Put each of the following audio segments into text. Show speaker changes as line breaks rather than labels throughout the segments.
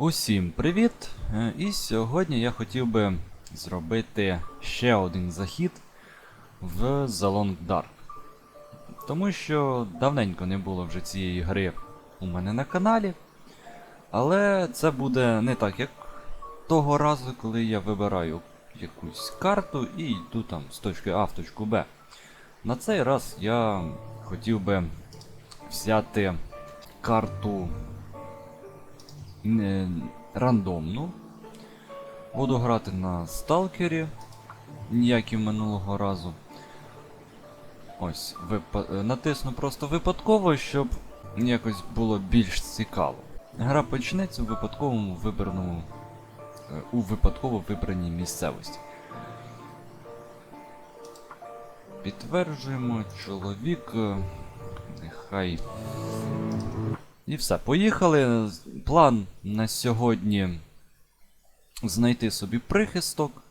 Усім привіт! Е, І сьогодні я хотів би зробити ще один захід в The Long Dark. Тому що давненько не було вже цієї гри у мене на каналі. Але це буде не так, як того разу, коли я вибираю якусь карту і йду там з точки А в точку Б. На цей раз я хотів би взяти карту не, рандомну. Буду грати на сталкері, ніяк і минулого разу. Ось, е, натисну просто випадково, щоб якось було більш цікаво. Гра почнеться у випадковому вибраному. е, у випадково вибраній місцевості. Підтверджуємо, чоловік. е, Нехай і все, поїхали. План на сьогодні знайти собі прихисток,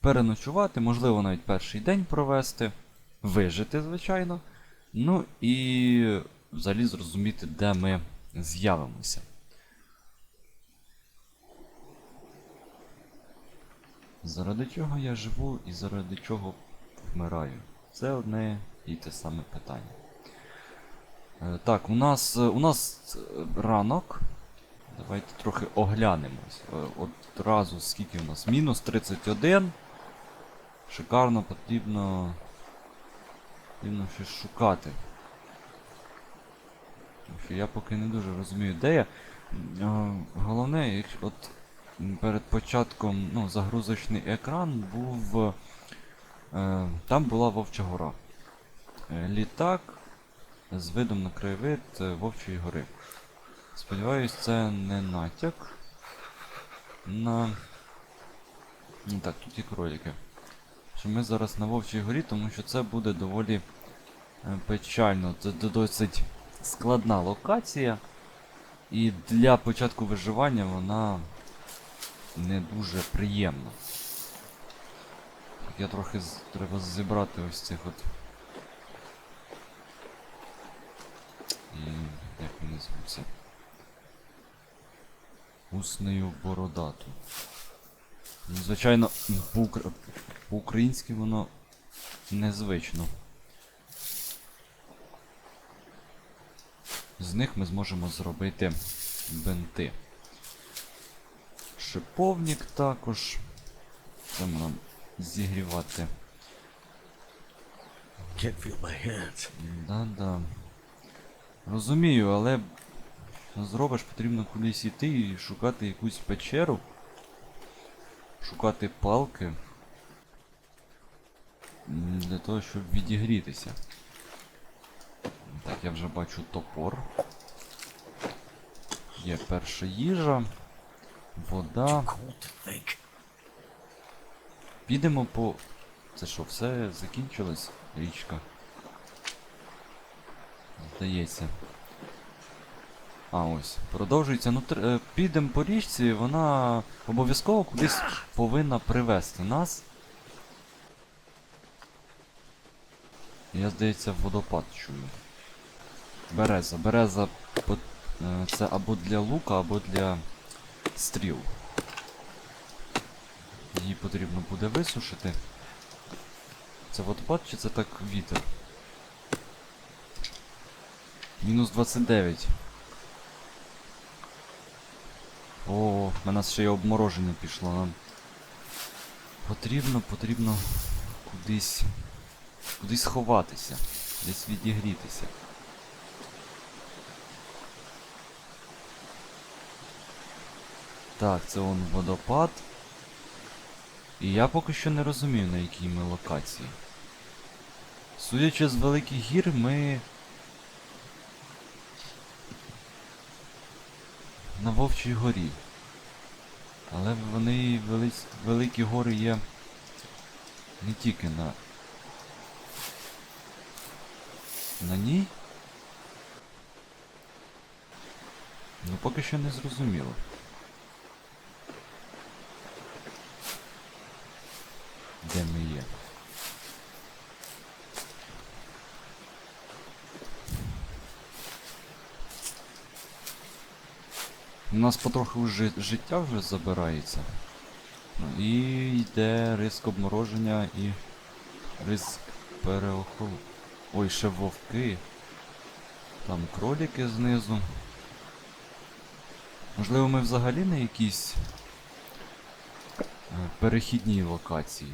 переночувати, можливо, навіть перший день провести, вижити, звичайно. Ну і взагалі зрозуміти, де ми з'явимося. Заради чого я живу і заради чого вмираю? Це одне і те саме питання. Е, Так, у нас е, у нас е, ранок. Давайте трохи оглянемось. Одразу скільки у нас? Мінус 31. Шикарно потрібно. Потрібно щось шукати. Я поки не дуже розумію, де я. Головне, от перед початком ну, загрузочний екран був. Там була Вовча гора. Літак з видом на краєвид е, Вовчої гори. Сподіваюсь, це не натяк на. Ну так, тут є кролики. Що ми зараз на Вовчій горі, тому що це буде доволі е, печально. Це досить складна локація. І для початку виживання вона не дуже приємна. Я трохи треба зібрати ось цих от як вони звуться? Уснею бородату. Ну, звичайно, по-укра- по-українськи воно незвично. З них ми зможемо зробити бенти. Шиповник також. Це нам зігрівати.
Can't feel my hands.
Да-да. Розумію, але зробиш, потрібно кудись іти і шукати якусь печеру. Шукати палки. Для того, щоб відігрітися. Так, я вже бачу топор. Є перша їжа. Вода. Підемо по. Це що, все закінчилось? Річка. Здається. А, ось. Продовжується. Ну, тр... е, підемо по річці, вона обов'язково кудись повинна привести нас. Я, здається, водопад чую. Береза. Береза е, це або для лука, або для стріл. Її потрібно буде висушити. Це водопад чи це так вітер? Мінус 29. О, в мене ще й обмороження пішло. Нам потрібно, потрібно кудись. Кудись сховатися. Десь відігрітися. Так, це он водопад. І я поки що не розумію, на якій ми локації. Судячи з великих гір, ми. На Вовчій горі. Але вони вели... великі гори є не тільки на. На ній. Ну поки що не зрозуміло. Де ми є? У нас потроху вже життя вже забирається. Ну, І йде риск обмороження і риск переохол... Ой, ще вовки. Там кролики знизу. Можливо, ми взагалі на якійсь е, перехідній локації.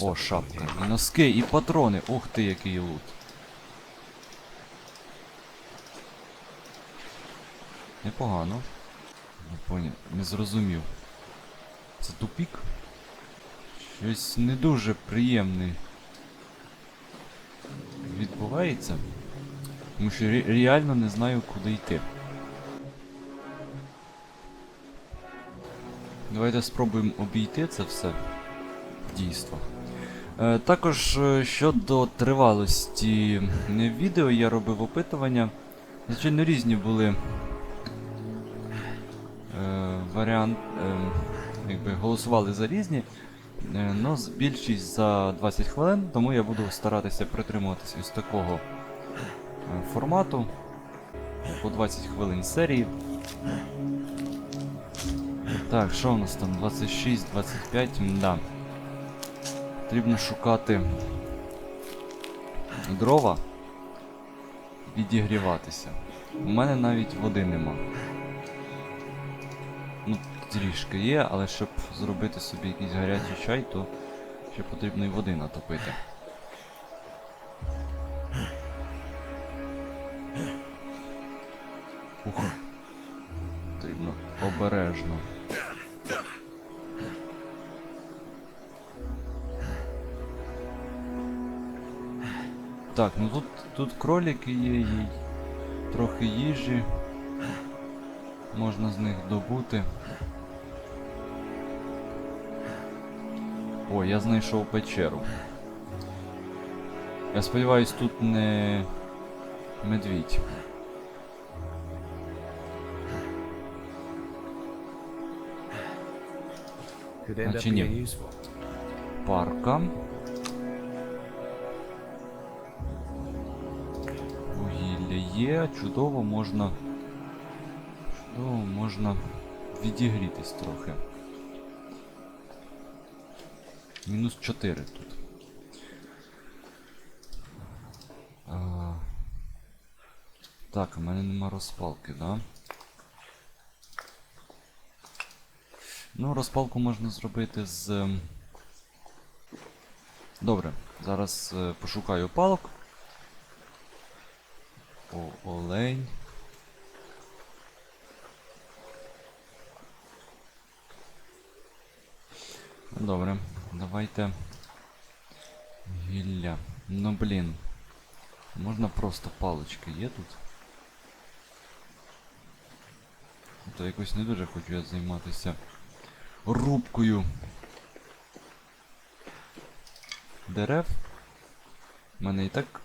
О, шапка. І носки, і патрони. Ух ти, який лут. Непогано. Не поняв, не зрозумів. Це тупік? Щось не дуже приємне відбувається. Тому що ре- реально не знаю, куди йти. Давайте спробуємо обійти це все дійство. Е, також е, щодо тривалості відео я робив опитування. Звичайно, різні були варіант, е, якби голосували за різні. Е, но більшість за 20 хвилин, тому я буду старатися притримуватись ось такого е, формату. По 20 хвилин серії. Так, що у нас там? 26, 25, да. Потрібно шукати дрова, відігріватися. У мене навіть води нема. Трішки є, але щоб зробити собі якийсь гарячий чай, то ще потрібно і води натопити. Ух. Потрібно обережно. Так, ну тут, тут кролики є, є трохи їжі. Можна з них добути. О, я знайшов печеру. Я сподіваюсь, тут не медвідь.
Up
Значить, ні. парка. Вугілля є, чудово можна. Чудово можна відігрітись трохи. Мінус 4 тут. А... Так, у мене нема розпалки, да? Ну, розпалку можна зробити з. Добре, зараз е, пошукаю палок. О, олень. Добре, давайте. Гілля. Ну блін. Можна просто палички є тут? То якось не дуже хочу я займатися рубкою дерев. У мене і так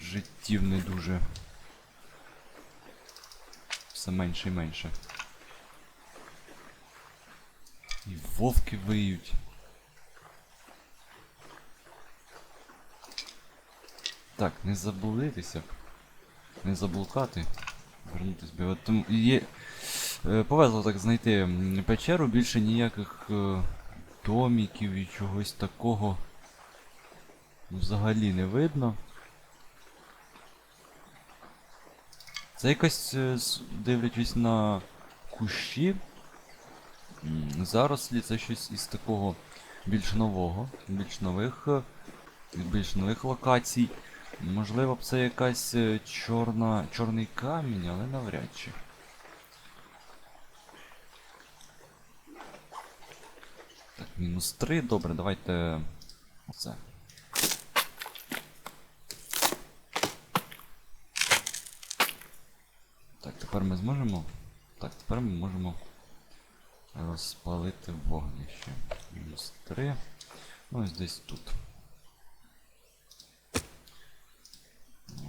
життів не дуже. Все менше і менше. І вовки виють. Так, не забулитися. Не заблукати. Вернутись би. Там є. е, Повезло так знайти печеру, більше ніяких е, доміків і чогось такого взагалі не видно. Це якось, е, дивлячись на кущі, зарослі це щось із такого більш нового, більш нових, більш нових локацій. Можливо б це якась е, чорна, чорний камінь, але навряд чи. Так, мінус 3, добре, давайте оце. Так, тепер ми зможемо. Так, тепер ми можемо розпалити вогнище. Мінус 3. Ну, ось десь тут.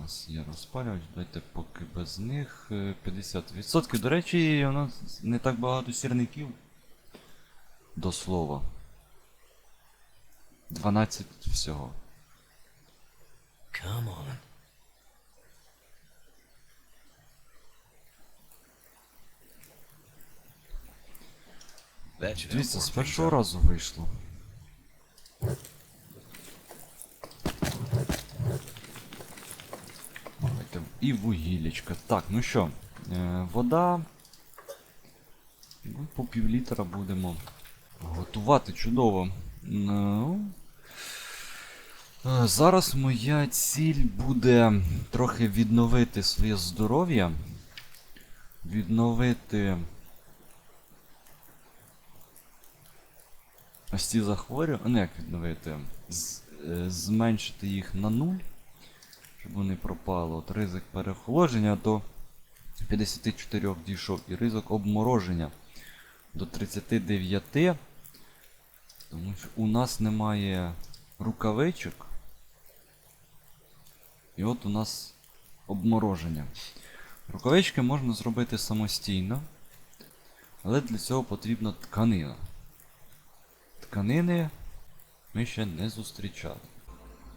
нас є розпалювач, дайте поки без них е, 50%. До речі, у нас не так багато сірників до слова. 12 всього.
Come on.
Дивіться, з першого разу вийшло. І вугіллячка. Так, ну що, е, вода. Ну, по півлітра будемо готувати чудово. Ну. е, Зараз моя ціль буде трохи відновити своє здоров'я. Відновити ось ці захворювання, ну як відновити, З- е, зменшити їх на нуль, щоб вони пропали. От ризик переохолодження до 54 дійшов і ризик обмороження до 39. Тому що у нас немає рукавичок. І от у нас обмороження. Рукавички можна зробити самостійно, але для цього потрібна тканина. Тканини ми ще не зустрічали.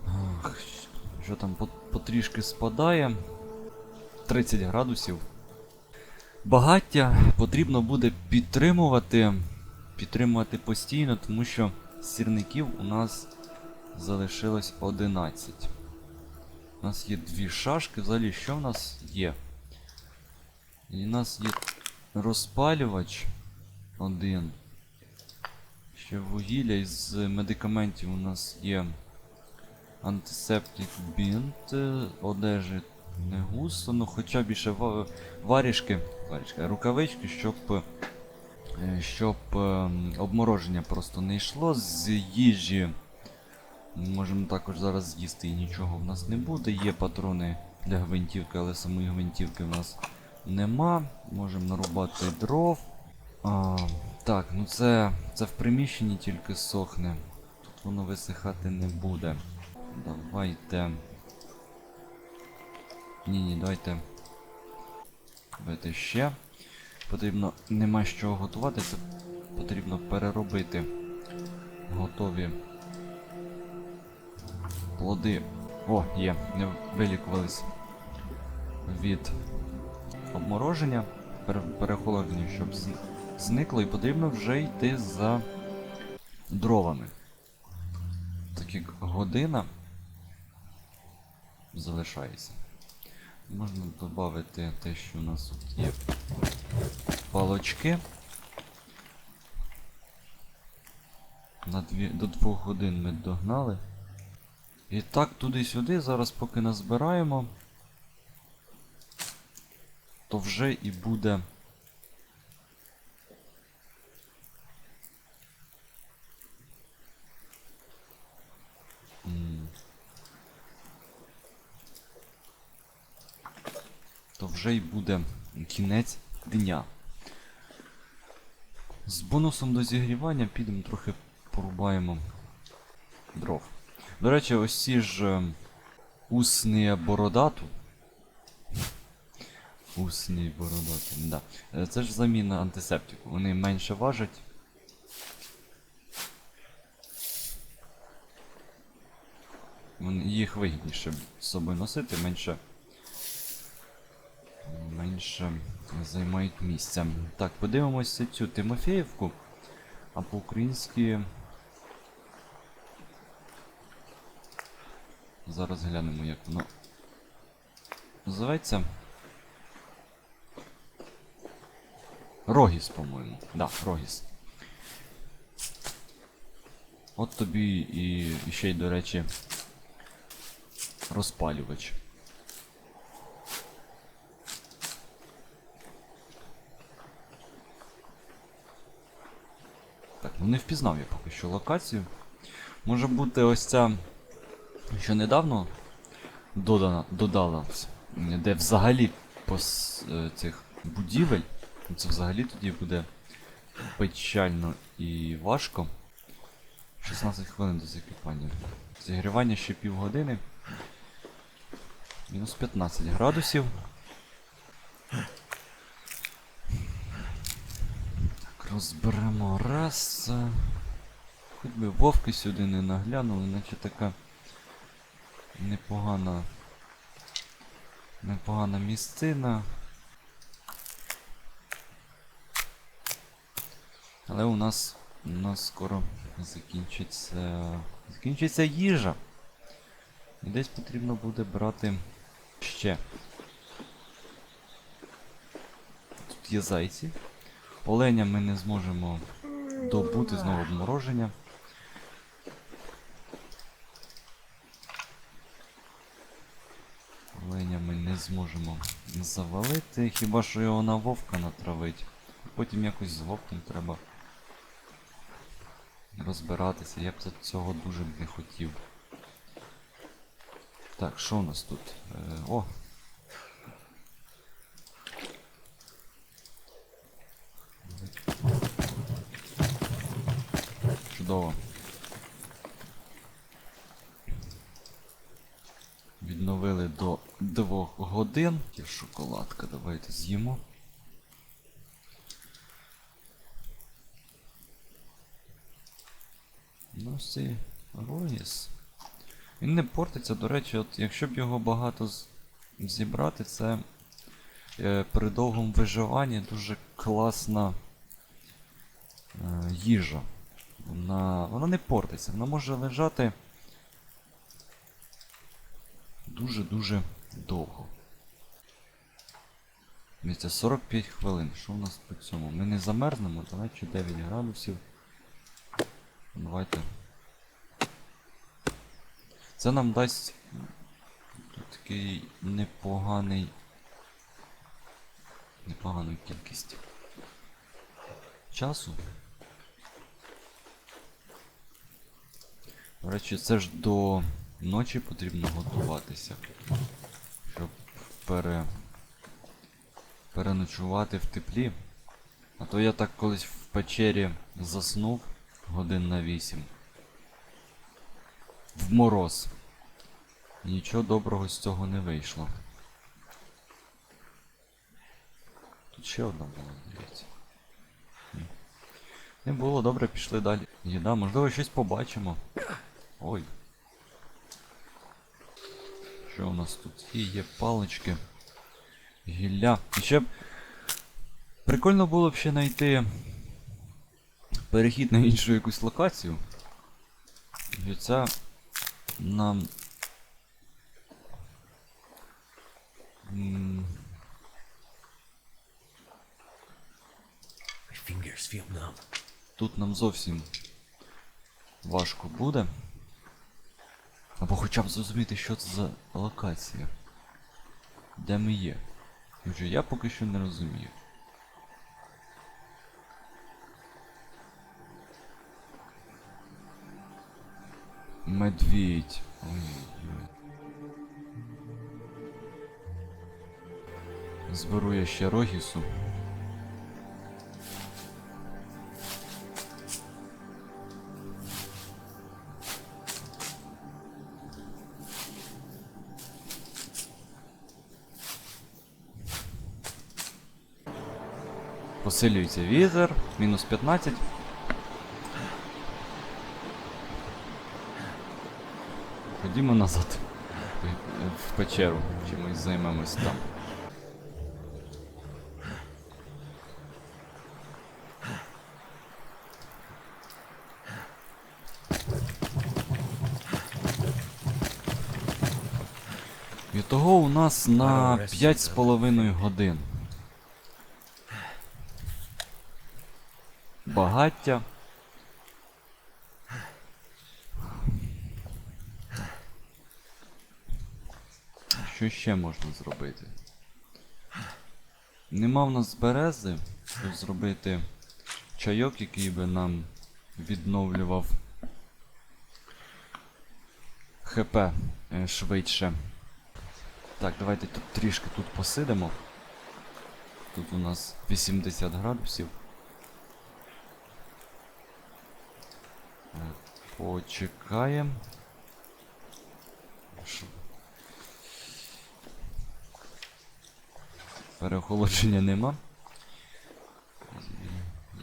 Ах, що там потрішки спадає. 30 градусів. Багаття потрібно буде підтримувати. Підтримувати постійно, тому що сірників у нас залишилось 11. У нас є дві шашки. Взагалі, що в нас є? І у нас є розпалювач один. Ще вугілля із медикаментів у нас є антисептик бінт, е, одежі не густо, ну хоча більше варішки, варішки, рукавички, щоб, е, щоб ем, обмороження просто не йшло з їжі. Можемо також зараз з'їсти і нічого в нас не буде. Є патрони для гвинтівки, але самої гвинтівки в нас нема. Можемо нарубати дров. А, так, ну це, це в приміщенні тільки сохне. Тут воно висихати не буде. Давайте. Ні, ні, давайте. Давайте ще. Потрібно нема з чого готувати, це потрібно переробити готові плоди. О, є, не вилікувались від обмороження, пере- перехолодження, щоб зникло, і потрібно вже йти за дровами. Так як година залишається. Можна додати те, що у нас тут є палочки. На дві, до двох годин ми догнали. І так туди-сюди, зараз поки назбираємо, то вже і буде. Вже й буде кінець дня. З бонусом до зігрівання підемо трохи порубаємо дров. До речі, ось ці ж е, усні бородату. Усні бородату, да. Е, Це ж заміна антисептику. Вони менше важать. Їх вигідніше з собою носити, менше. Менше займають місця. Так, подивимося цю Тимофеївку. А по-українськи. Зараз глянемо, як воно називається. Рогіс, по-моєму. Да, Рогіс. От тобі і, ще й, до речі, розпалювач. Не впізнав я поки що локацію. Може бути ось ця, що недавно додана, додалась, де взагалі по е, цих будівель. ну, Це взагалі тоді буде печально і важко. 16 хвилин до закипання. Зігрівання ще півгодини. Мінус 15 градусів. Так, розберемо раз. Хоч би вовки сюди не наглянули, наче така непогана. Непогана місцина. Але у нас, у нас скоро закінчиться. Закінчиться їжа. І десь потрібно буде брати ще. Тут є зайці. Оленя ми не зможемо добути знову обмороження. Оленя ми не зможемо завалити, хіба що його на вовка натравить. Потім якось з вовком треба розбиратися. Я б цього дуже б не хотів. Так, що у нас тут? Е, о! Чудово. Відновили до 2 годин. Є шоколадка, давайте з'їмо. Ну, цей Рогіс. Він не портиться, до речі, от якщо б його багато зібрати, це е, при довгому виживанні дуже класна е, їжа. Вона, вона не портиться, вона може лежати дуже-дуже довго. Дивіться, 45 хвилин. Що у нас по цьому? Ми не замерзнемо, давайте 9 градусів. Давайте. Це нам дасть такий непоганий. Непогану кількість часу. До речі, це ж до ночі потрібно готуватися, щоб пере... переночувати в теплі. А то я так колись в печері заснув годин на 8. В мороз. Нічого доброго з цього не вийшло. Тут ще одна була. Ні. Не було, добре, пішли далі. Їда, можливо, щось побачимо. Ой. Що у нас тут є? Є палички. Гілля. І ще б. Прикольно було б ще знайти перехід на іншу якусь локацію. І це нам. Тут нам зовсім важко буде. Або хоча б зрозуміти, що це за локація. Де ми є. Отже, я поки що не розумію. Медвідь. Зберу я ще рогісу. Посилюється вітер, мінус 15. Ходімо назад. В печеру. Чимось займемось там. І того у нас на 5,5 годин. Багаття. Що ще можна зробити? Нема в нас берези, щоб зробити чайок, який би нам відновлював ХП е, швидше. Так, давайте тут трішки тут посидимо. Тут у нас 80 градусів. Почекаємо. Переохолодження нема.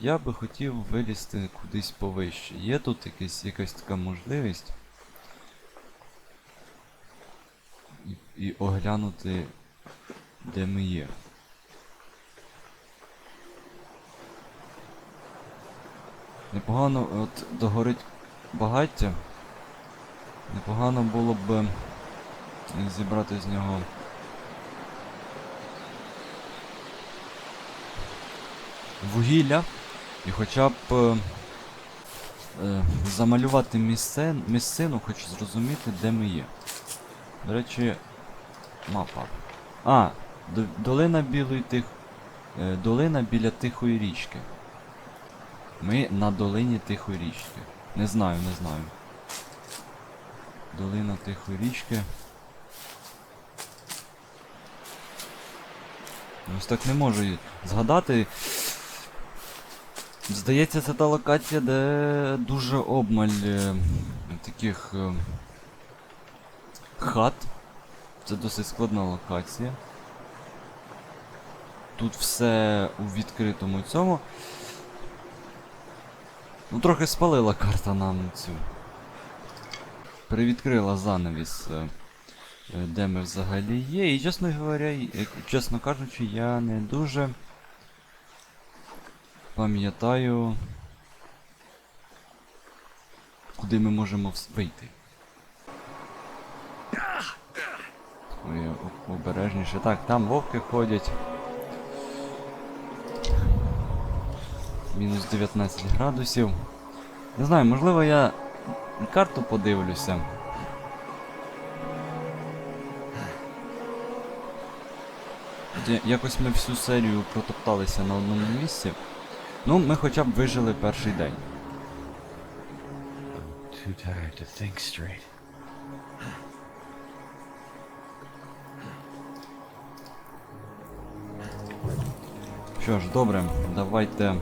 Я би хотів вилізти кудись повище. Є тут якась, якась така можливість. І, і оглянути, де ми є. Непогано от догорить багаття. Непогано було б е, зібрати з нього. Вугілля і хоча б е, е, замалювати місце, місцину, хочу зрозуміти, де ми є. До речі, мапа. А, долина білої тих. Е, долина біля тихої річки. Ми на долині тихої річки. Не знаю, не знаю. Долина тихої річки. Ось так не можу згадати. Здається, це та локація, де дуже обмаль е, таких е, хат. Це досить складна локація. Тут все у відкритому цьому. Ну, трохи спалила карта нам цю. Привідкрила занавіс, е, е, де ми взагалі є. І чесно говоря, е, чесно кажучи, я не дуже пам'ятаю, куди ми можемо вийти. Ой, обережніше. Так, там вовки ходять. Мінус 19 градусів. Не знаю, можливо я карту подивлюся. Якось ми всю серію протопталися на одному місці. Ну, ми хоча б вижили перший день.
Too tired to think straight.
Що ж, добре, давайте.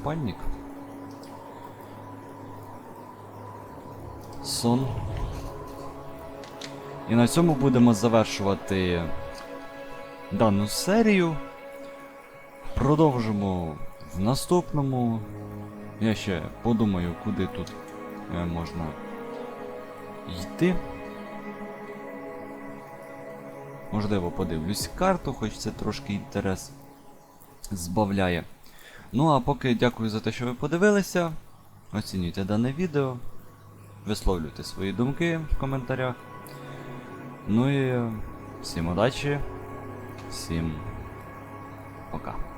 Спальник. Сон. І на цьому будемо завершувати дану серію. Продовжимо в наступному. Я ще подумаю, куди тут е, можна йти. Можливо, подивлюсь карту, хоч це трошки інтерес збавляє. Ну а поки дякую за те, що ви подивилися. Оцінюйте дане відео. Висловлюйте свої думки в коментарях. Ну і всім удачі, всім пока.